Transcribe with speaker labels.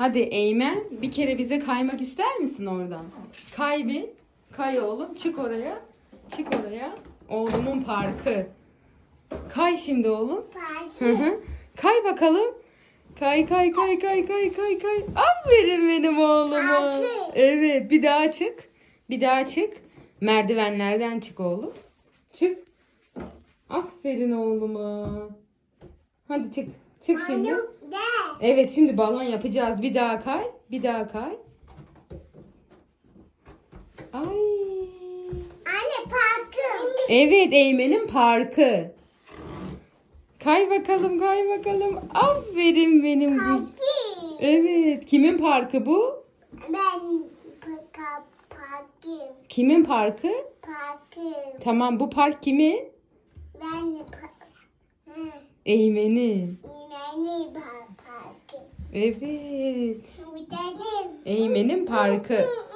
Speaker 1: Hadi Eymen bir kere bize kaymak ister misin oradan? Kay bir. Kay oğlum. Çık oraya. Çık oraya. Oğlumun parkı. Kay şimdi oğlum. Hı hı. Kay bakalım. Kay kay kay kay kay kay kay. Aferin benim oğluma.
Speaker 2: Parkı.
Speaker 1: Evet bir daha çık. Bir daha çık. Merdivenlerden çık oğlum. Çık. Aferin oğluma. Hadi çık. Çık şimdi.
Speaker 2: De.
Speaker 1: Evet şimdi balon yapacağız. Bir daha kay. Bir daha kay. Ay.
Speaker 2: Anne parkı.
Speaker 1: Evet Eymen'in parkı. Kay bakalım kay bakalım. Aferin benim kız.
Speaker 2: Parkı.
Speaker 1: Evet. Kimin parkı bu?
Speaker 2: Ben parkı. Parkı.
Speaker 1: Kimin parkı?
Speaker 2: Parkı.
Speaker 1: Tamam bu park kimin?
Speaker 2: Ben de parkı. Hı.
Speaker 1: Eymen'in. Evet. Eymen'in parkı.